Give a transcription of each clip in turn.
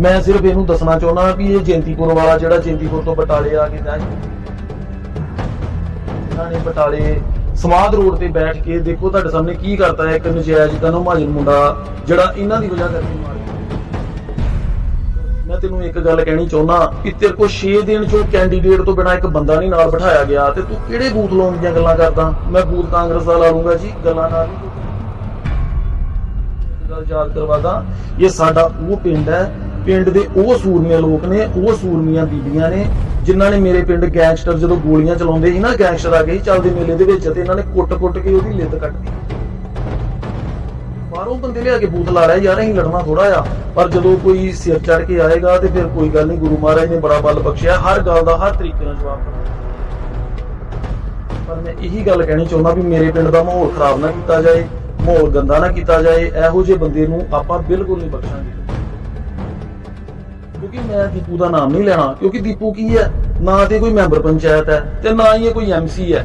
ਮੈਂ ਸਿਰਫ ਇਹਨੂੰ ਦੱਸਣਾ ਚਾਹੁੰਦਾ ਵੀ ਇਹ ਜੈਂਤੀਪੁਰ ਵਾਲਾ ਜਿਹੜਾ ਜੈਂਤੀਪੁਰ ਤੋਂ ਬਟਾਲੇ ਆ ਕੇ ਜਾਂ ਇਹਨਾਂ ਨੇ ਬਟਾਲੇ ਸਮਾਧ ਰੋਡ ਤੇ ਬੈਠ ਕੇ ਦੇਖੋ ਤੁਹਾਡੇ ਸਾਹਮਣੇ ਕੀ ਕਰਤਾ ਹੈ, ਇੱਕ ਨਜਾਇਜ਼ ਕਨੋ ਮਹਾਜਨ ਮੁੰਡਾ ਜਿਹੜਾ ਇਹਨਾਂ ਦੀ ਵਜ੍ਹਾ ਕਰਕੇ ਮਾਰਿਆ। ਮੈਂ ਤੈਨੂੰ ਇੱਕ ਗੱਲ ਕਹਿਣੀ ਚਾਹੁੰਦਾ ਕਿ ਤੇਰੇ ਕੋਲ 6 ਦਿਨ ਚੋਂ ਕੈਂਡੀਡੇਟ ਤੋਂ ਬਿਨਾ ਇੱਕ ਬੰਦਾ ਨਹੀਂ ਨਾਲ ਬਿਠਾਇਆ ਗਿਆ ਤੇ ਤੂੰ ਕਿਹੜੇ ਬੂਥ ਲਾਉਣ ਦੀਆਂ ਗੱਲਾਂ ਕਰਦਾ? ਮੈਂ ਬੂਥ ਕਾਂਗਰਸ ਦਾ ਲਾ ਲੂੰਗਾ ਜੀ, ਗੱਲਾਂ ਨਾਲ ਗੱਲ ਯਾਦ ਕਰਵਾਦਾ ਇਹ ਸਾਡਾ ਉਹ ਪਿੰਡ ਹੈ ਪਿੰਡ ਦੇ ਉਹ ਸੂਰਮੀਆਂ ਲੋਕ ਨੇ, ਉਹ ਸੂਰਮੀਆਂ ਬੀਬੀਆਂ ਨੇ, ਜਿਨ੍ਹਾਂ ਨੇ ਮੇਰੇ ਪਿੰਡ ਗੈਂਗਸਟਰ ਜਦੋਂ ਗੋਲੀਆਂ ਚਲਾਉਂਦੇ ਸੀ ਨਾ, ਗੈਂਗਸਟਰ ਆ ਗਏ ਚੱਲਦੇ ਮੇਲੇ ਦੇ ਵਿੱਚ ਤੇ ਇਹਨਾਂ ਨੇ ਕੁੱਟ-ਕੁੱਟ ਕੇ ਉਹਦੀ ਲਿੱਤ ਕੱਟਦੀ ਬਾਹਰੋਂ ਬੰਦੇ ਲਿਆ ਕੇ ਬੂਥ ਲਾ ਲਿਆ, ਯਾਰ ਅਸੀਂ ਲੜਨਾ ਥੋੜਾ ਆ, ਪਰ ਜਦੋਂ ਕੋਈ ਸਿਰ ਚੜ ਕੇ ਆਏਗਾ ਤੇ ਫਿਰ ਕੋਈ ਗੱਲ ਨਹੀਂ, ਗੁਰੂ ਮਹਾਰਾਜ ਨੇ ਬੜਾ ਬਲ ਬਖਸ਼ਿਆ, ਹਰ ਗੱਲ ਦਾ ਹਰ ਤਰੀਕੇ ਨਾਲ ਜਵਾਬ ਦੇਣਾ ਪਰ ਮੈਂ ਇਹੀ ਗੱਲ ਕਹਿਣੀ ਚਾਹੁੰਦਾ ਵੀ ਮੇਰੇ ਪਿੰਡ ਦਾ ਮਾਹੌਲ ਖਰਾਬ ਨਾ ਕੀਤਾ ਜਾਏ, ਮਾਹੌਲ ਗੰਦਾ ਨਾ ਕੀਤਾ ਜਾਏ, ਇਹੋ ਜਿਹੇ ਬੰਦੇ ਨੂੰ ਆਪਾਂ ਬਿਲਕੁਲ ਨਹੀਂ ਬਖਸ਼ਾਂਗੇ। ਕਿਉਂਕਿ ਮੈਂ ਦੀਪੂ ਦਾ ਨਾਮ ਨਹੀਂ ਲੈਣਾ, ਕਿਉਂਕਿ ਦੀਪੂ ਕੀ ਹੈ? ਨਾ ਤੇ ਕੋਈ ਮੈਂਬਰ ਪੰਚਾਇਤ ਹੈ ਤੇ ਨਾ ਹੀ ਇਹ ਕੋਈ ਐਮਸੀ ਹੈ।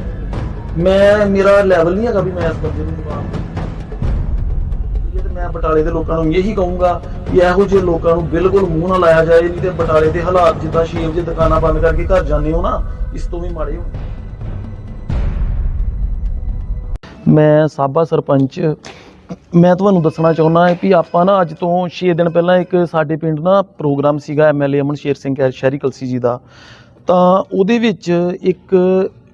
ਮੈਂ, ਮੇਰਾ ਲੈਵਲ ਨਹੀਂ ਹੈਗਾ ਵੀ ਮੈਂ ਇਸ ਬੰਦੇ ਨੂੰ ਜਵਾਬ ਇਹ ਤੇ ਮੈਂ ਬਟਾਲੇ ਦੇ ਲੋਕਾਂ ਨੂੰ ਇਹੀ ਕਹੂੰਗਾ ਕਿ ਇਹੋ ਜਿਹੇ ਲੋਕਾਂ ਨੂੰ ਬਿਲਕੁਲ ਮੂੰਹ ਨਾ ਲਾਇਆ ਜਾਏ ਨਹੀਂ ਤੇ ਬਟਾਲੇ ਦੇ ਹਾਲਾਤ ਜਿੱਦਾਂ ਸ਼ੇਰ ਜੇ ਦੁਕਾਨਾਂ ਬੰਦ ਕਰਕੇ ਘਰ ਜਾਂਦੇ ਹੋ ਨਾ, ਇਸ ਤੋਂ ਵੀ ਮਾੜੇ ਹੋ। ਮੈਂ ਸਾਬਾ ਸਰਪੰਚ ਮੈਂ ਤੁਹਾਨੂੰ ਦੱਸਣਾ ਚਾਹੁੰਦਾ ਹਾਂ ਕਿ ਆਪਾਂ ਨਾ ਅੱਜ ਤੋਂ 6 ਦਿਨ ਪਹਿਲਾਂ ਇੱਕ ਸਾਡੇ ਪਿੰਡ ਨਾ ਪ੍ਰੋਗਰਾਮ ਸੀਗਾ ਐਮਐਲਏ ਅਮਨ ਸ਼ੇਰ ਸਿੰਘ ਖੈਰ ਸ਼ਹਿਰੀ ਕਲਸੀ ਜੀ ਦਾ। ਤਾਂ ਉਹਦੇ ਵਿੱਚ ਇੱਕ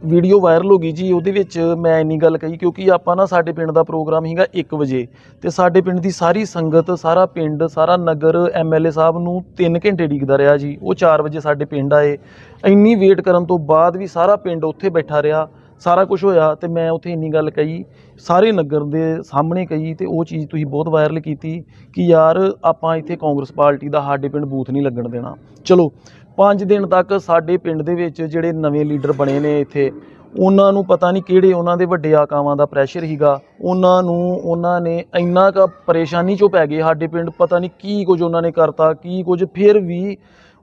ਵੀਡੀਓ ਵਾਇਰਲ ਹੋ ਗਈ ਜੀ, ਉਹਦੇ ਵਿੱਚ ਮੈਂ ਇੰਨੀ ਗੱਲ ਕਹੀ ਕਿਉਂਕਿ ਆਪਾਂ ਨਾ ਸਾਡੇ ਪਿੰਡ ਦਾ ਪ੍ਰੋਗਰਾਮ ਸੀਗਾ 1 ਵਜੇ ਤੇ ਸਾਡੇ ਪਿੰਡ ਦੀ ਸਾਰੀ ਸੰਗਤ, ਸਾਰਾ ਪਿੰਡ, ਸਾਰਾ ਨਗਰ ਐਮਐਲਏ ਸਾਹਿਬ ਨੂੰ 3 ਘੰਟੇ ਡੀਕਦਾ ਰਿਹਾ ਜੀ। ਉਹ 4 ਵਜੇ ਸਾਡੇ ਪਿੰਡ ਆਏ। ਇੰਨੀ ਵੇਟ ਕਰਨ ਤੋਂ ਬਾਅਦ ਵੀ ਸਾਰਾ ਪਿੰਡ ਉੱਥੇ ਬੈਠਾ ਰਿਹਾ। ਸਾਰਾ ਕੁਝ ਹੋਇਆ ਤੇ ਮੈਂ ਉੱਥੇ ਇੰਨੀ ਗੱਲ ਕਹੀ, ਸਾਰੇ ਨਗਰ ਦੇ ਸਾਹਮਣੇ ਕਹੀ ਤੇ ਉਹ ਚੀਜ਼ ਤੁਸੀਂ ਬਹੁਤ ਵਾਇਰਲ ਕੀਤੀ ਕਿ ਯਾਰ ਆਪਾਂ ਇੱਥੇ ਕਾਂਗਰਸ ਪਾਰਟੀ ਦਾ ਸਾਡੇ ਪਿੰਡ ਬੂਥ ਨਹੀਂ ਲੱਗਣ ਦੇਣਾ। ਚਲੋ 5 ਦਿਨ ਤੱਕ ਸਾਡੇ ਪਿੰਡ ਦੇ ਵਿੱਚ ਜਿਹੜੇ ਨਵੇਂ ਲੀਡਰ ਬਣੇ ਨੇ ਇੱਥੇ, ਉਹਨਾਂ ਨੂੰ ਪਤਾ ਨਹੀਂ ਕਿਹੜੇ ਉਹਨਾਂ ਦੇ ਵੱਡੇ ਆਕਾਵਾਂ ਦਾ ਪ੍ਰੈਸ਼ਰ ਹੀਗਾ ਉਹਨਾਂ ਨੂੰ, ਉਹਨਾਂ ਨੇ ਇੰਨਾ ਕ ਪਰੇਸ਼ਾਨੀ ਚੋਂ ਪੈ ਗਏ ਸਾਡੇ ਪਿੰਡ, ਪਤਾ ਨਹੀਂ ਕੀ ਕੁਝ ਉਹਨਾਂ ਨੇ ਕਰਤਾ, ਕੀ ਕੁਝ, ਫਿਰ ਵੀ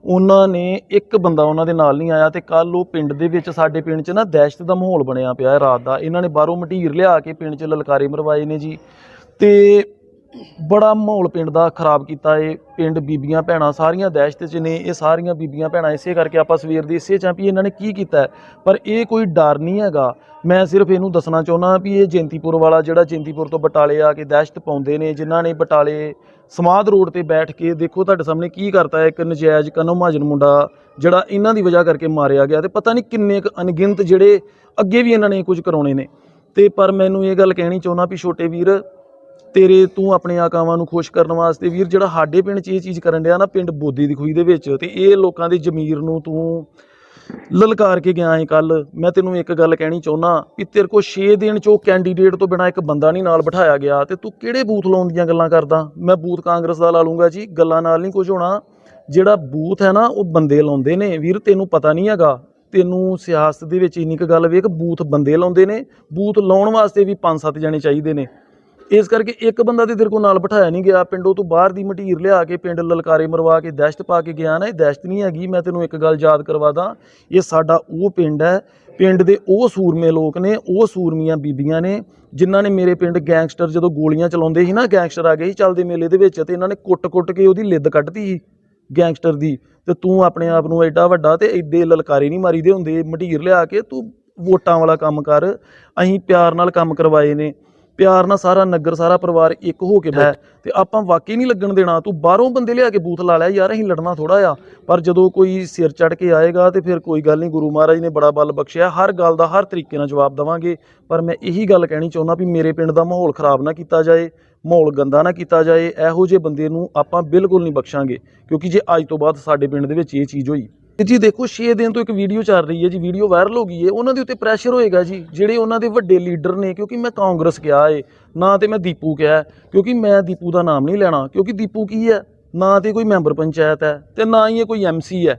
ਉਹਨਾਂ ਨੇ ਇੱਕ ਬੰਦਾ ਉਹਨਾਂ ਦੇ ਨਾਲ ਨਹੀਂ ਆਇਆ ਤੇ ਕੱਲ ਉਹ ਪਿੰਡ ਦੇ ਵਿੱਚ ਸਾਡੇ ਪਿੰਡ 'ਚ ਨਾ ਦਹਿਸ਼ਤ ਦਾ ਮਾਹੌਲ ਬਣਿਆ ਪਿਆ ਹੈ ਰਾਤ ਦਾ। ਇਹਨਾਂ ਨੇ ਬਾਹਰੋਂ ਮਟੀਰ ਲਿਆ ਕੇ ਪਿੰਡ 'ਚ ਲਲਕਾਰੇ ਮਰਵਾਏ ਨੇ ਜੀ। ਤੇ ਬੜਾ ਮਾਹੌਲ ਪਿੰਡ ਦਾ ਖਰਾਬ ਕੀਤਾ ਏ। ਪਿੰਡ ਬੀਬੀਆਂ ਭੈਣਾਂ ਸਾਰੀਆਂ ਦਹਿਸ਼ਤ 'ਚ ਨੇ। ਇਹ ਸਾਰੀਆਂ ਬੀਬੀਆਂ ਭੈਣਾਂ ਇਸੇ ਕਰਕੇ ਆਪਾਂ ਸਵੇਰ ਦੀ ਇਸੇ ਚਾਂ ਵੀ ਇਹਨਾਂ ਨੇ ਕੀ ਕੀਤਾ ਪਰ ਇਹ ਕੋਈ ਡਰ ਨਹੀਂ ਹੈਗਾ। ਮੈਂ ਸਿਰਫ ਇਹਨੂੰ ਦੱਸਣਾ ਚਾਹੁੰਦਾ ਵੀ ਇਹ ਜੈਂਤੀਪੁਰ ਵਾਲਾ ਜਿਹੜਾ ਜੈਂਤੀਪੁਰ ਤੋਂ ਬਟਾਲੇ ਆ ਕੇ ਦਹਿਸ਼ਤ ਪਾਉਂਦੇ ਨੇ, ਜਿਨ੍ਹਾਂ ਨੇ ਬਟਾਲੇ ਸਮਾਧ ਰੋਡ ਤੇ ਬੈਠ ਕੇ ਦੇਖੋ ਤੁਹਾਡੇ ਸਾਹਮਣੇ ਕੀ ਕਰਤਾ ਹੈ ਇੱਕ ਨਜਾਇਜ਼ ਕਨੋ ਮਹਾਜਨ ਮੁੰਡਾ, ਜਿਹੜਾ ਇਹਨਾਂ ਦੀ ਵਜ੍ਹਾ ਕਰਕੇ ਮਾਰਿਆ ਗਿਆ ਤੇ ਪਤਾ ਨਹੀਂ ਕਿੰਨੇ ਕੁ ਅਣਗਿਣਤ ਜਿਹੜੇ ਅੱਗੇ ਵੀ ਇਹਨਾਂ ਨੇ ਕੁਝ ਕਰਾਉਣੇ ਨੇ। ਤੇ ਪਰ ਮੈਨੂੰ ਇਹ ਗੱਲ ਕਹਿਣੀ ਚਾਹੁੰਦਾ ਵੀ ਛੋਟੇ ਵੀਰ ਤੇਰੇ ਤੂੰ ਆਪਣੇ ਆਕਾਵਾਂ ਨੂੰ ਖੁਸ਼ ਕਰਨ ਵਾਸਤੇ ਵੀਰ, ਜਿਹੜਾ ਸਾਡੇ ਪਿੰਡ 'ਚ ਇਹ ਚੀਜ਼ ਕਰਨ ਡਿਆ ਨਾ, ਪਿੰਡ ਬੋਦੀ ਦੀ ਖੂਹੀ ਦੇ ਵਿੱਚ, ਤੇ ਇਹ ਲੋਕਾਂ ਦੀ ਜ਼ਮੀਰ ਨੂੰ ਤੂੰ ਲਲਕਾਰ ਕੇ ਗਿਆ ਹੈ ਕੱਲ ਮੈਂ ਤੈਨੂੰ ਇੱਕ ਗੱਲ ਕਹਿਣੀ ਚਾਹੁੰਦਾ ਕਿ ਤੇਰੇ ਕੋਲ 6 ਦਿਨ 'ਚੋਂ ਕੈਂਡੀਡੇਟ ਤੋਂ ਬਿਨਾ ਇੱਕ ਬੰਦਾ ਨਹੀਂ ਨਾਲ ਬਿਠਾਇਆ ਗਿਆ, ਤੇ ਤੂੰ ਕਿਹੜੇ ਬੂਥ ਲਾਉਣ ਦੀਆਂ ਗੱਲਾਂ ਕਰਦਾ? ਮੈਂ ਬੂਥ ਕਾਂਗਰਸ ਦਾ ਲਾ ਲੂੰਗਾ ਜੀ, ਗੱਲਾਂ ਨਾਲ ਨਹੀਂ ਕੁਝ ਹੋਣਾ। ਜਿਹੜਾ ਬੂਥ ਹੈ ਨਾ, ਉਹ ਬੰਦੇ ਲਾਉਂਦੇ ਨੇ। ਵੀਰ, ਤੈਨੂੰ ਪਤਾ ਨਹੀਂ ਹੈਗਾ, ਤੈਨੂੰ ਸਿਆਸਤ ਦੇ ਵਿੱਚ ਇੰਨੀ ਕੁ ਗੱਲ ਵੇਖ, ਬੂਥ ਬੰਦੇ ਲਾਉਂਦੇ ਨੇ। ਬੂਥ ਲਾਉਣ ਵਾਸਤੇ ਵੀ 5-7 ਜਣੇ ਚਾਹੀਦੇ ਨੇ। ਇਸ ਕਰਕੇ ਇੱਕ ਬੰਦਾ ਤੇ ਤੇਰੇ ਕੋਲ ਨਾਲ ਬਿਠਾਇਆ ਨਹੀਂ ਗਿਆ। ਪਿੰਡੋਂ ਤੋਂ ਬਾਹਰ ਦੀ ਮਟੀਰ ਲਿਆ ਕੇ, ਪਿੰਡ ਲਲਕਾਰੇ ਮਰਵਾ ਕੇ, ਦਹਿਸ਼ਤ ਪਾ ਕੇ ਗਿਆ ਨਾ, ਇਹ ਦਹਿਸ਼ਤ ਨਹੀਂ ਹੈਗੀ। ਮੈਂ ਤੈਨੂੰ ਇੱਕ ਗੱਲ ਯਾਦ ਕਰਵਾ ਦਾਂ। ਇਹ ਸਾਡਾ ਉਹ ਪਿੰਡ ਹੈ। ਪਿੰਡ ਦੇ ਉਹ ਸੂਰਮੇ ਲੋਕ ਨੇ, ਉਹ ਸੂਰਮੀਆਂ ਬੀਬੀਆਂ ਨੇ, ਜਿਨ੍ਹਾਂ ਨੇ ਮੇਰੇ ਪਿੰਡ ਗੈਂਗਸਟਰ ਜਦੋਂ ਗੋਲੀਆਂ ਚਲਾਉਂਦੇ ਸੀ ਨਾ, ਗੈਂਗਸਟਰ ਆ ਗਏ ਸੀ ਚੱਲਦੇ ਮੇਲੇ ਦੇ ਵਿੱਚ ਤੇ ਇਹਨਾਂ ਨੇ ਕੁੱਟ-ਕੁੱਟ ਕੇ ਉਹਦੀ ਲਿੱਦ ਕੱਢਤੀ ਸੀ ਗੈਂਗਸਟਰ ਦੀ। ਤੇ ਤੂੰ ਆਪਣੇ ਆਪ ਨੂੰ ਐਡਾ ਵੱਡਾ ਤੇ ਐਡੇ ਲਲਕਾਰੇ ਨਹੀਂ ਮਾਰੀਦੇ ਹੁੰਦੇ। ਮਟੀਰ ਲਿਆ ਕੇ ਤੂੰ ਵੋਟਾਂ ਵਾਲਾ ਕੰਮ ਕਰ। ਅਸੀਂ ਪਿਆਰ ਨਾਲ ਕੰਮ ਕਰਵਾਏ ਨੇ। ਪਿਆਰ ਨਾਲ ਸਾਰਾ ਨਗਰ ਸਾਰਾ ਪਰਿਵਾਰ ਇੱਕ ਹੋ ਕੇ ਬੈ ਤੇ ਆਪਾਂ ਵਾਕਈ ਨਹੀਂ ਲੱਗਣ ਦੇਣਾ। ਤੂੰ ਬਾਹਰੋਂ ਬੰਦੇ ਲਿਆ ਕੇ ਬੂਥ ਲਾ ਲਿਆ ਯਾਰ ਅਸੀਂ ਲੜਨਾ ਥੋੜਾ ਆ। ਪਰ ਜਦੋਂ ਕੋਈ ਸਿਰ ਚੜ ਕੇ ਆਏਗਾ ਤੇ ਫਿਰ ਕੋਈ ਗੱਲ ਨਹੀਂ ਗੁਰੂ ਮਹਾਰਾਜ ਨੇ ਬੜਾ ਬਲ ਬਖਸ਼ਿਆ। ਹਰ ਗੱਲ ਦਾ ਹਰ ਤਰੀਕੇ ਨਾਲ ਜਵਾਬ ਦੇਵਾਂਗੇ। ਪਰ ਮੈਂ ਇਹੀ ਗੱਲ ਕਹਿਣੀ ਚਾਹੁੰਦਾ ਵੀ ਮੇਰੇ ਪਿੰਡ ਦਾ ਮਾਹੌਲ ਖਰਾਬ ਨਾ ਕੀਤਾ ਜਾਏ ਮਾਹੌਲ ਗੰਦਾ ਨਾ ਕੀਤਾ ਜਾਏ। ਇਹੋ ਜਿਹੇ ਬੰਦੇ ਨੂੰ ਆਪਾਂ ਬਿਲਕੁਲ ਨਹੀਂ ਬਖਸ਼ਾਂਗੇ। ਕਿਉਂਕਿ ਜੇ ਅੱਜ ਤੋਂ ਬਾਅਦ ਸਾਡੇ ਪਿੰਡ ਦੇ ਵਿੱਚ ਇਹ ਚੀਜ਼ ਹੋਈ ਜੀ ਦੇਖੋ 6 ਦਿਨ ਤੋਂ ਇੱਕ ਵੀਡੀਓ ਚੱਲ ਰਹੀ ਹੈ ਜੀ, ਵੀਡੀਓ ਵਾਇਰਲ ਹੋ ਗਈ ਹੈ, ਉਹਨਾਂ ਦੇ ਉੱਤੇ ਪ੍ਰੈਸ਼ਰ ਹੋਏਗਾ ਜੀ, ਜਿਹੜੇ ਉਹਨਾਂ ਦੇ ਵੱਡੇ ਲੀਡਰ ਨੇ, ਕਿਉਂਕਿ ਮੈਂ ਕਾਂਗਰਸ ਕਿਹਾ ਏ, ਨਾ ਤੇ ਮੈਂ ਦੀਪੂ ਕਿਹਾ ਕਿਉਂਕਿ ਮੈਂ ਦੀਪੂ ਦਾ ਨਾਮ ਨਹੀਂ ਲੈਣਾ, ਕਿਉਂਕਿ ਦੀਪੂ ਕੀ ਹੈ, ਨਾ ਤੇ ਕੋਈ ਮੈਂਬਰ ਪੰਚਾਇਤ ਹੈ, ਤੇ ਨਾ ਹੀ ਇਹ ਕੋਈ ਐਮਸੀ ਹੈ।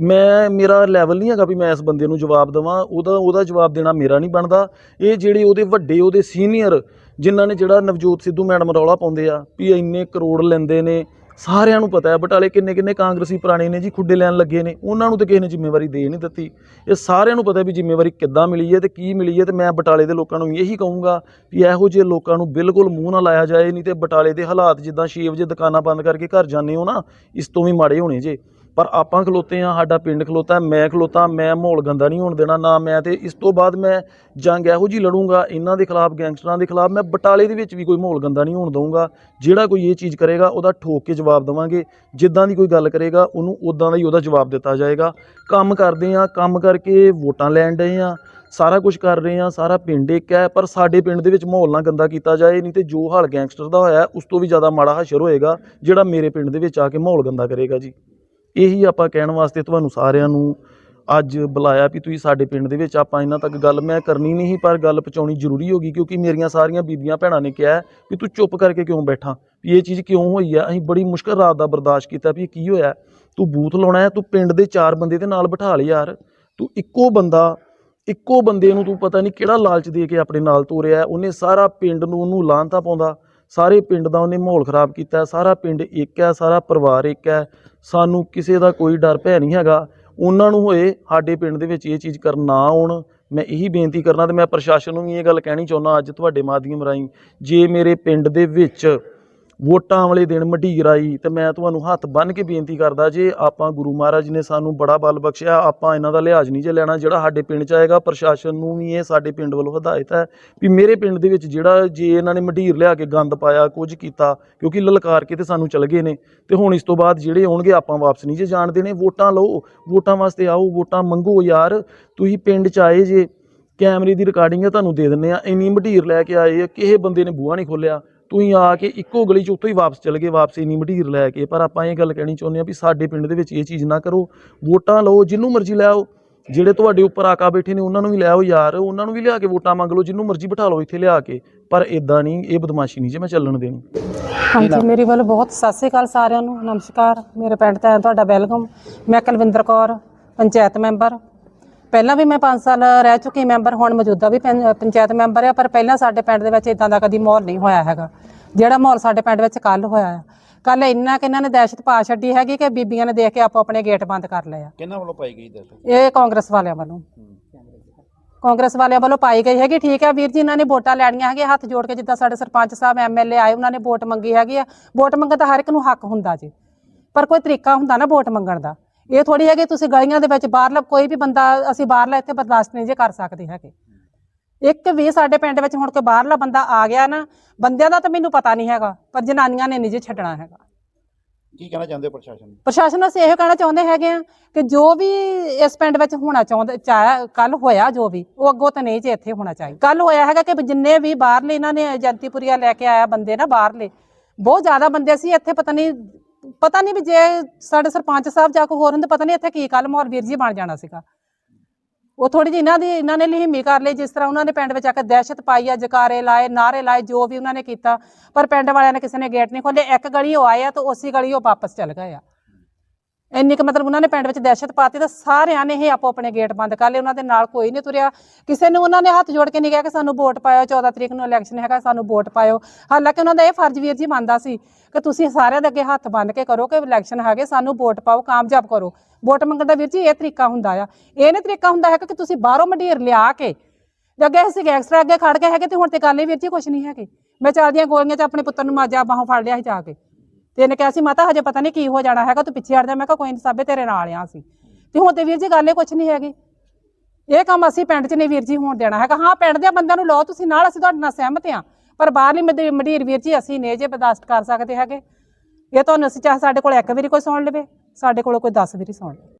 ਮੈਂ, ਮੇਰਾ ਲੈਵਲ ਨਹੀਂ ਹੈਗਾ ਵੀ ਮੈਂ ਇਸ ਬੰਦੇ ਨੂੰ ਜਵਾਬ ਦੇਵਾਂ, ਉਹਦਾ ਉਹਦਾ ਜਵਾਬ ਦੇਣਾ ਮੇਰਾ ਨਹੀਂ ਬਣਦਾ। ਇਹ ਜਿਹੜੇ ਉਹਦੇ ਵੱਡੇ, ਉਹਦੇ ਸੀਨੀਅਰ ਜਿਨ੍ਹਾਂ ਨੇ ਜਿਹੜਾ ਨਵਜੋਤ ਸਿੱਧੂ ਮੈਡਮ ਰੌਲਾ ਪਾਉਂਦੇ ਆ, ਵੀ ਇੰਨੇ ਕਰੋੜ ਲੈਂਦੇ ਨੇ ਸਾਰਿਆਂ ਨੂੰ ਪਤਾ ਹੈ, ਬਟਾਲੇ ਕਿੰਨੇ ਕਿੰਨੇ ਕਾਂਗਰਸੀ ਪੁਰਾਣੇ ਨੇ ਜੀ, ਖੁੱਡੇ ਲੈਣ ਲੱਗੇ ਨੇ। ਉਹਨਾਂ ਨੂੰ ਤੇ ਕਿਸੇ ਨੇ ਜ਼ਿੰਮੇਵਾਰੀ ਦੇ ਨਹੀਂ ਦਿੱਤੀ। ਇਹ ਸਾਰਿਆਂ ਨੂੰ ਪਤਾ ਵੀ ਜ਼ਿੰਮੇਵਾਰੀ ਕਿੱਦਾਂ ਮਿਲੀ ਹੈ ਤੇ ਕੀ ਮਿਲੀ ਹੈ ਤੇ ਮੈਂ ਬਟਾਲੇ ਦੇ ਲੋਕਾਂ ਨੂੰ ਇਹੀ ਕਹੂੰਗਾ ਵੀ ਇਹੋ ਜਿਹੇ ਲੋਕਾਂ ਨੂੰ ਬਿਲਕੁਲ ਮੂੰਹ ਨਾ ਲਾਇਆ ਜਾਏ, ਨਹੀਂ ਤੇ ਬਟਾਲੇ ਦੇ ਹਾਲਾਤ ਜਿੱਦਾਂ 6 ਵਜੇ ਦੁਕਾਨਾਂ ਬੰਦ ਕਰਕੇ ਘਰ ਜਾਂਦੇ ਹੋ ਨਾ, ਇਸ ਤੋਂ ਵੀ ਮਾੜੇ ਹੋਣੇ ਜੇ। ਪਰ ਆਪਾਂ ਖਲੋਤੇ ਆ ਸਾਡਾ ਪਿੰਡ ਖਲੋਤਾ, ਮੈਂ ਖਲੋਤਾ, ਮੈਂ ਮਾਹੌਲ ਗੰਦਾ ਨਹੀਂ ਹੋਣ ਦੇਣਾ, ਨਾ ਮੈਂ ਤੇ ਇਸ ਤੋਂ ਬਾਅਦ ਮੈਂ ਜੰਗ ਇਹੋ ਜੀ ਲੜੂੰਗਾ, ਇਹਨਾਂ ਦੇ ਖਿਲਾਫ, ਗੈਂਗਸਟਰਾਂ ਦੇ ਖਿਲਾਫ, ਮੈਂ ਬਟਾਲੇ ਦੇ ਵਿੱਚ ਵੀ ਕੋਈ ਮਾਹੌਲ ਗੰਦਾ ਨਹੀਂ ਹੋਣ ਦਊਂਗਾ। ਜਿਹੜਾ ਕੋਈ ਇਹ ਚੀਜ਼ ਕਰੇਗਾ, ਉਹਦਾ ਠੋਕ ਕੇ ਜਵਾਬ ਦੇਵਾਂਗੇ। ਜਿੱਦਾਂ ਦੀ ਕੋਈ ਗੱਲ ਕਰੇਗਾ, ਉਹਨੂੰ ਉਦਾਂ ਦਾ ਹੀ ਉਹਦਾ ਜਵਾਬ ਦਿੱਤਾ ਜਾਏਗਾ। ਕੰਮ ਕਰਦੇ ਆ ਕੰਮ ਕਰਕੇ ਵੋਟਾਂ ਲੈਣ ਡਏ ਆ ਸਾਰਾ ਕੁਝ ਕਰ ਰਹੇ ਆ ਸਾਰਾ ਪਿੰਡ ਇੱਕ ਹੈ, ਪਰ ਸਾਡੇ ਪਿੰਡ ਦੇ ਵਿੱਚ ਮਾਹੌਲ ਨਾ ਗੰਦਾ ਕੀਤਾ ਜਾਏ, ਨਹੀਂ ਤੇ ਜੋ ਹਾਲ ਗੈਂਗਸਟਰ ਦਾ ਹੋਇਆ, ਉਸ ਤੋਂ ਵੀ ਜ਼ਿਆਦਾ ਮਾੜਾ ਹਸ਼ਰ ਹੋਏਗਾ, ਜਿਹੜਾ ਮੇਰੇ ਪਿੰਡ ਦੇ ਵਿੱਚ ਆ ਕੇ ਮਾਹੌਲ ਗੰਦਾ ਕਰੇਗਾ ਜੀ। ਇਹੀ ਆਪਾਂ ਕਹਿਣ ਵਾਸਤੇ ਤੁਹਾਨੂੰ ਸਾਰਿਆਂ ਨੂੰ ਅੱਜ ਬੁਲਾਇਆ ਵੀ ਤੁਸੀਂ ਸਾਡੇ ਪਿੰਡ ਦੇ ਵਿੱਚ ਆਪਾਂ ਇਹਨਾਂ ਤੱਕ ਗੱਲ ਮੈਂ ਕਰਨੀ ਨਹੀਂ ਸੀ, ਪਰ ਗੱਲ ਪਹੁੰਚਾਉਣੀ ਜ਼ਰੂਰੀ ਹੋ ਗਈ ਕਿਉਂਕਿ ਮੇਰੀਆਂ ਸਾਰੀਆਂ ਬੀਬੀਆਂ ਭੈਣਾਂ ਨੇ ਕਿਹਾ ਵੀ ਤੂੰ ਚੁੱਪ ਕਰਕੇ ਕਿਉਂ ਬੈਠਾ? ਵੀ ਇਹ ਚੀਜ਼ ਕਿਉਂ ਹੋਈ ਆ? ਅਸੀਂ ਬੜੀ ਮੁਸ਼ਕਲ ਰਾਤ ਦਾ ਬਰਦਾਸ਼ਤ ਕੀਤਾ ਵੀ ਇਹ ਕੀ ਹੋਇਆ? ਤੂੰ ਬੂਥ ਲਾਉਣਾ ਹੈ, ਤੂੰ ਪਿੰਡ ਦੇ ਚਾਰ ਬੰਦੇ ਦੇ ਨਾਲ ਬਿਠਾ ਲਈ ਯਾਰ। ਤੂੰ ਇੱਕੋ ਬੰਦਾ, ਇੱਕੋ ਬੰਦੇ ਨੂੰ ਤੂੰ ਪਤਾ ਨਹੀਂ ਕਿਹੜਾ ਲਾਲਚ ਦੇ ਕੇ ਆਪਣੇ ਨਾਲ ਤੋਰਿਆ ਉਹਨੇ ਸਾਰਾ ਪਿੰਡ ਨੂੰ ਉਹਨੂੰ ਲਾਂਤਾ ਪਾਉਂਦਾ। ਸਾਰੇ ਪਿੰਡ ਦਾ ਉਹਨੇ ਮਾਹੌਲ ਖਰਾਬ ਕੀਤਾ ਸਾਰਾ ਪਿੰਡ ਇੱਕ ਹੈ, ਸਾਰਾ ਪਰਿਵਾਰ ਇੱਕ ਹੈ। ਸਾਨੂੰ ਕਿਸੇ ਦਾ ਕੋਈ ਡਰ ਭੈ ਨਹੀਂ ਹੈਗਾ। ਉਹਨਾਂ ਨੂੰ ਹੋਏ ਸਾਡੇ ਪਿੰਡ ਦੇ ਵਿੱਚ ਇਹ ਚੀਜ਼ ਕਰਨ ਨਾ ਆਉਣ। ਮੈਂ ਇਹੀ ਬੇਨਤੀ ਕਰਨਾ ਤੇ ਮੈਂ ਪ੍ਰਸ਼ਾਸਨ ਨੂੰ ਵੀ ਇਹ ਗੱਲ ਕਹਿਣੀ ਚਾਹੁੰਦਾ, ਅੱਜ ਤੁਹਾਡੇ ਮਾਧਿਅਮ ਰਾਹੀਂ, ਜੇ ਮੇਰੇ ਪਿੰਡ ਦੇ ਵਿੱਚ ਵੋਟਾਂ ਵਾਲੇ ਦਿਨ ਮਢੀਰ ਆਈ ਤੇ ਮੈਂ ਤੁਹਾਨੂੰ ਹੱਥ ਬੰਨ੍ਹ ਕੇ ਬੇਨਤੀ ਕਰਦਾ ਜੇ ਆਪਾਂ ਗੁਰੂ ਮਹਾਰਾਜ ਨੇ ਸਾਨੂੰ ਬੜਾ ਬਲ ਬਖਸ਼ਿਆ, ਆਪਾਂ ਇਹਨਾਂ ਦਾ ਲਿਹਾਜ਼ ਨਹੀਂ ਜੇ ਲੈਣਾ ਜਿਹੜਾ ਸਾਡੇ ਪਿੰਡ 'ਚ ਆਏਗਾ, ਪ੍ਰਸ਼ਾਸਨ ਨੂੰ ਵੀ ਇਹ ਸਾਡੇ ਪਿੰਡ ਵੱਲੋਂ ਹਦਾਇਤ ਹੈ ਵੀ ਮੇਰੇ ਪਿੰਡ ਦੇ ਵਿੱਚ ਜਿਹੜਾ ਜੇ ਇਹਨਾਂ ਨੇ ਮਢੀਰ ਲਿਆ ਕੇ ਗੰਦ ਪਾਇਆ, ਕੁਝ ਕੀਤਾ, ਕਿਉਂਕਿ ਲਲਕਾਰ ਕੇ ਤੇ ਸਾਨੂੰ ਚਲ ਗਏ ਨੇ, ਤੇ ਹੁਣ ਇਸ ਤੋਂ ਬਾਅਦ ਜਿਹੜੇ ਆਉਣਗੇ, ਆਪਾਂ ਵਾਪਸ ਨਹੀਂ ਜੇ ਜਾਣ ਦੇਣੇ, ਵੋਟਾਂ ਲਓ, ਵੋਟਾਂ ਵਾਸਤੇ ਆਓ, ਵੋਟਾਂ ਮੰਗੋ ਯਾਰ, ਤੁਸੀਂ ਪਿੰਡ 'ਚ ਆਏ ਜੇ, ਕੈਮਰੇ ਦੀ ਰਿਕਾਰਡਿੰਗ ਹੈ ਤੁਹਾਨੂੰ ਦੇ ਦਿੰਨੇ ਆ, ਇੰਨੀ ਮਟੀਰ ਲੈ ਕੇ ਆਏ ਆ, ਕਿਸੇ ਬੰਦੇ ਨੇ ਬੂਹਾ ਨਹੀਂ ਖੋਲਿਆ ਤੁਸੀਂ ਆ ਕੇ ਇੱਕੋ ਗਲੀ 'ਚ ਉੱਥੋਂ ਹੀ ਵਾਪਸ ਚਲੇ ਗਏ, ਵਾਪਸ ਇੰਨੀ ਮਟੀਰੀਅਲ ਲੈ ਕੇ। ਪਰ ਆਪਾਂ ਇਹ ਗੱਲ ਕਹਿਣੀ ਚਾਹੁੰਦੇ ਆ ਵੀ ਸਾਡੇ ਪਿੰਡ ਦੇ ਵਿੱਚ ਇਹ ਚੀਜ਼ ਨਾ ਕਰੋ। ਵੋਟਾਂ ਲਓ, ਜਿੰਨੂੰ ਮਰਜ਼ੀ ਲੈ ਆਓ। ਜਿਹੜੇ ਤੁਹਾਡੇ ਉੱਪਰ ਆਕਾ ਬੈਠੇ ਨੇ, ਉਹਨਾਂ ਨੂੰ ਵੀ ਲੈ ਆਓ ਯਾਰ। ਉਹਨਾਂ ਨੂੰ ਵੀ ਲਿਆ ਕੇ ਵੋਟਾਂ ਮੰਗ ਲਓ, ਜਿੰਨੂੰ ਮਰਜ਼ੀ ਬਿਠਾ ਲਓ ਇੱਥੇ ਲਿਆ ਕੇ। ਪਰ ਇਦਾਂ ਨਹੀਂ, ਇਹ ਬਦਮਾਸ਼ੀ ਨਹੀਂ ਜੇ ਮੈਂ ਚੱਲਣ ਦੇਣੀ। ਹਾਂਜੀ, ਮੇਰੇ ਵੱਲ ਬਹੁਤ ਸਤਿ ਸ੍ਰੀ ਅਕਾਲ ਸਾਰਿਆਂ ਨੂੰ। ਨਮਸਕਾਰ। ਮੇਰੇ ਪਿੰਡ ਤੇ ਤੁਹਾਡਾ ਵੈਲਕਮ। ਮੈਂ ਕੁਲਵਿੰਦਰ ਕੌਰ, ਪੰਚਾਇਤ ਮੈਂਬਰ। ਪਹਿਲਾਂ ਵੀ ਮੈਂ 5 ਸਾਲ ਰਹਿ ਚੁੱਕੀ ਮੈਂਬਰ ਹੁਣ ਮੌਜੂਦਾ ਵੀ ਪੰ- ਪੰਚਾਇਤ ਮੈਂਬਰ ਆ ਪਰ ਪਹਿਲਾਂ ਸਾਡੇ ਪਿੰਡ ਦੇ ਵਿੱਚ ਇਦਾਂ ਦਾ ਕਦੀ ਮਾਹੌਲ ਨਹੀਂ ਹੋਇਆ ਹੈਗਾ। ਜਿਹੜਾ ਮਾਹੌਲ ਸਾਡੇ ਪਿੰਡ ਵਿੱਚ ਕੱਲ ਹੋਇਆ ਆ। ਕੱਲ ਇੰਨਾ ਕਿ ਇਹਨਾਂ ਨੇ ਦਹਿਸ਼ਤ ਪਾ ਛੱਡੀ ਹੈਗੀ ਕਿ ਬੀਬੀਆਂ ਨੇ ਦੇਖ ਕੇ ਆਪੋ ਆਪਣੇ ਗੇਟ ਬੰਦ ਕਰ ਲਏ ਆ। ਕਿਹਨਾਂ ਵੱਲੋਂ ਪਾਈ ਗਈ ਦਹਿਸ਼ਤ? ਇਹ ਕਾਂਗਰਸ ਵਾਲਿਆਂ ਵੱਲੋਂ। ਕਾਂਗਰਸ ਵਾਲਿਆਂ ਵੱਲੋਂ ਪਾਈ ਗਈ ਹੈਗੀ ਠੀਕ ਹੈ ਵੀਰ ਜੀ ਇਹਨਾਂ ਨੇ ਵੋਟਾਂ ਲੈਣੀਆਂ ਹੈਗੀਆਂ ਹੱਥ ਜੋੜ ਕੇ ਜਿੱਦਾਂ ਸਾਡੇ ਸਰਪੰਚ ਸਾਹਿਬ ਐਮਐਲਏ ਆਏ ਉਹਨਾਂ ਨੇ ਵੋਟ ਮੰਗੀ ਹੈਗੀ ਆ। ਵੋਟ ਮੰਗਣ ਦਾ ਹਰ ਇੱਕ ਨੂੰ ਹੱਕ ਹੁੰਦਾ ਜੀ। ਪਰ ਕੋਈ ਤਰੀਕਾ ਹੁੰਦਾ ਨਾ ਵੋਟ ਮੰਗਣ ਦਾ। ਇਹ ਥੋੜੀ ਹੈਗੀ ਤੁਸੀਂ ਗਲੀਆਂ ਦੇ ਵਿੱਚ ਬਾਹਰਲਾ ਕੋਈ ਵੀ ਬੰਦਾ ਅਸੀਂ ਬਾਹਰਲਾ ਇੱਥੇ ਬਰਦਾਸ਼ਤ ਨਹੀਂ ਜੇ ਕਰ ਸਕਦੇ ਹੈਗੇ। ਇੱਕ ਵੀ ਸਾਡੇ ਪਿੰਡ ਵਿੱਚ ਹੁਣ ਕੋਈ ਬਾਹਰਲਾ ਬੰਦਾ ਆ ਗਿਆ ਨਾ ਬੰਦਿਆਂ ਦਾ ਤਾਂ ਮੈਨੂੰ ਪਤਾ ਨਹੀਂ ਹੈਗਾ ਪਰ ਜਨਾਨੀਆਂ ਨੇ ਨਹੀਂ ਜੇ ਛੱਡਣਾ ਹੈਗਾ। ਕੀ ਕਹਿਣਾ ਚਾਹੁੰਦੇ ਹੋ ਪ੍ਰਸ਼ਾਸਨ ਨੂੰ? ਪ੍ਰਸ਼ਾਸਨ ਨੂੰ ਅਸੀਂ ਇਹੋ ਕਹਿਣਾ ਚਾਹੁੰਦੇ ਹੈਗੇ ਆ ਕਿ ਜੋ ਵੀ ਇਸ ਪਿੰਡ ਵਿੱਚ ਹੋਣਾ ਚਾਹੁੰਦੇ ਚਾਹਿਆ ਕੱਲ ਹੋਇਆ ਜੋ ਵੀ ਉਹ ਅੱਗੋਂ ਤਾਂ ਨਹੀਂ ਜੇ ਇੱਥੇ ਹੋਣਾ ਚਾਹੀਦਾ। ਕੱਲ ਹੋਇਆ ਹੈਗਾ ਕਿ ਜਿੰਨੇ ਵੀ ਬਾਹਰਲੇ ਇਹਨਾਂ ਨੇ ਜੰਤੀਪੁਰੀਆ ਲੈ ਕੇ ਆਇਆ ਬੰਦੇ ਨਾ ਬਾਹਰਲੇ ਬਹੁਤ ਜ਼ਿਆਦਾ ਬੰਦੇ ਸੀ ਇੱਥੇ ਪਤਾ ਨਹੀਂ ਪਤਾ ਨਹੀਂ ਵੀ ਜੇ ਸਾਡੇ ਸਰਪੰਚ ਸਾਹਿਬ ਜਾਂ ਕੋਈ ਹੋਰ ਹੁੰਦੇ, ਪਤਾ ਨਹੀਂ ਇੱਥੇ ਕੀ ਕੱਲ ਮੋਰ ਵੀਰ ਜੀ ਬਣ ਜਾਣਾ ਸੀਗਾ। ਉਹ ਥੋੜੀ ਜਿਹੀ ਇਹਨਾਂ ਦੀ, ਇਹਨਾਂ ਨੇ ਲਿਹਿਮੀ ਕਰ ਲਈ, ਜਿਸ ਤਰ੍ਹਾਂ ਉਹਨਾਂ ਨੇ ਪਿੰਡ ਵਿੱਚ ਆ ਕੇ ਦਹਿਸ਼ਤ ਪਾਈ ਆ, ਜਕਾਰੇ ਲਾਏ ਨਾਰੇ ਲਾਏ, ਜੋ ਵੀ ਉਹਨਾਂ ਨੇ ਕੀਤਾ, ਪਰ ਪਿੰਡ ਵਾਲਿਆਂ ਨੇ ਕਿਸੇ ਨੇ ਗੇਟ ਨਹੀਂ ਖੋਲੇ ਇੱਕ ਗਲੀ ਉਹ ਆਏ ਆ ਤੇ ਉਸੇ ਗਲੀ ਉਹ ਵਾਪਸ ਚਲ ਗਏ ਆ। ਇੰਨੀ ਕੁ ਮਤਲਬ ਉਹਨਾਂ ਨੇ ਪਿੰਡ ਵਿੱਚ ਦਹਿਸ਼ਤ ਪਾਤੀ ਤਾਂ ਸਾਰਿਆਂ ਨੇ ਹੀ ਆਪੋ ਆਪਣੇ ਗੇਟ ਬੰਦ ਕਰ ਲਏ, ਉਹਨਾਂ ਦੇ ਨਾਲ ਕੋਈ ਨਹੀਂ ਤੁਰਿਆ। ਕਿਸੇ ਨੂੰ ਉਹਨਾਂ ਨੇ ਹੱਥ ਜੋੜ ਕੇ ਨਹੀਂ ਕਿਹਾ ਕਿ ਸਾਨੂੰ ਵੋਟ ਪਾਇਓ 14 ਤਰੀਕ ਨੂੰ ਇਲੈਕਸ਼ਨ ਹੈਗਾ, ਸਾਨੂੰ ਵੋਟ ਪਾਇਓ। ਹਾਲਾਂਕਿ ਉਹਨਾਂ ਦਾ ਇਹ ਫਰਜ਼ ਵੀਰ ਜੀ ਮੰਨਦਾ ਸੀ ਕਿ ਤੁਸੀਂ ਸਾਰਿਆਂ ਦੇ ਅੱਗੇ ਹੱਥ ਬੰਨ ਕੇ ਕਰੋ ਕਿ ਇਲੈਕਸ਼ਨ ਹੈਗੇ, ਸਾਨੂੰ ਵੋਟ ਪਾਓ, ਕਾਮਯਾਬ ਕਰੋ। ਵੋਟ ਮੰਗਣ ਦਾ ਵੀਰ ਜੀ ਇਹ ਤਰੀਕਾ ਹੁੰਦਾ ਆ। ਇਹ ਨਹੀਂ ਤਰੀਕਾ ਹੁੰਦਾ ਹੈ ਕਿ ਤੁਸੀਂ ਬਾਹਰੋਂ ਮੰਡੀਰ ਲਿਆ ਕੇ ਜੇ ਅੱਗੇ ਅਸੀਂ ਗੈਂਗਸਟਰ ਅੱਗੇ ਖੜ ਗਏ ਹੈਗੇ ਤੇ ਹੁਣ ਤੇ ਗੱਲ ਹੀ ਵੀਰ ਜੀ ਕੁਛ ਨਹੀਂ ਹੈਗੀ। ਮੈਂ ਚਾਰ ਦੀਆਂ ਗੋਲੀਆਂ 'ਚ ਆਪਣੇ ਪੁੱਤਰ ਨੂੰ ਮਾਜਾ ਬਾਹੋਂ ਫੜ ਲਿਆ ਸੀ ਜਾ ਕੇ। ਤੇ ਇਹਨੇ ਕਿਹਾ ਸੀ, ਮਾਤਾ, ਹਜੇ ਪਤਾ ਨਹੀਂ ਕੀ ਹੋ ਜਾਣਾ ਹੈਗਾ, ਤੂੰ ਪਿੱਛੇ ਹਟ ਜਾ। ਮੈਂ ਕਿਹਾ, ਕੋਈ ਨਹੀਂ ਸਾਬੇ, ਤੇਰੇ ਨਾਲ ਆ ਸੀ ਤੇ ਹੁਣ ਤੇ ਵੀਰ ਜੀ ਗੱਲ ਇਹ ਕੁਛ ਨਹੀਂ ਹੈਗੀ। ਇਹ ਕੰਮ ਅਸੀਂ ਪਿੰਡ 'ਚ ਨਹੀਂ ਵੀਰ ਜੀ ਹੋਣ ਦੇਣਾ ਹੈਗਾ। ਹਾਂ, ਪਿੰਡ ਦੇ ਬੰਦਿਆਂ ਨੂੰ ਲਓ, ਤੁਸੀਂ ਨਾਲ ਅਸੀਂ ਤੁਹਾਡੇ ਨਾਲ ਸਹਿਮਤ ਹਾਂ, ਪਰ ਬਾਹਰਲੀ ਮਡੀਰ ਵੀਰ ਜੀ ਅਸੀਂ ਨੇ ਜੇ ਬਰਦਾਸ਼ਤ ਕਰ ਸਕਦੇ ਹੈਗੇ। ਇਹ ਤੁਹਾਨੂੰ ਅਸੀਂ ਚਾਹ ਸਾਡੇ ਕੋਲ ਇੱਕ ਵਾਰੀ ਕੋਈ ਸੁਣ ਲਵੇ, ਸਾਡੇ ਕੋਲ ਕੋਈ 10 ਵਾਰੀ ਸੁਣ ਲਵੇ।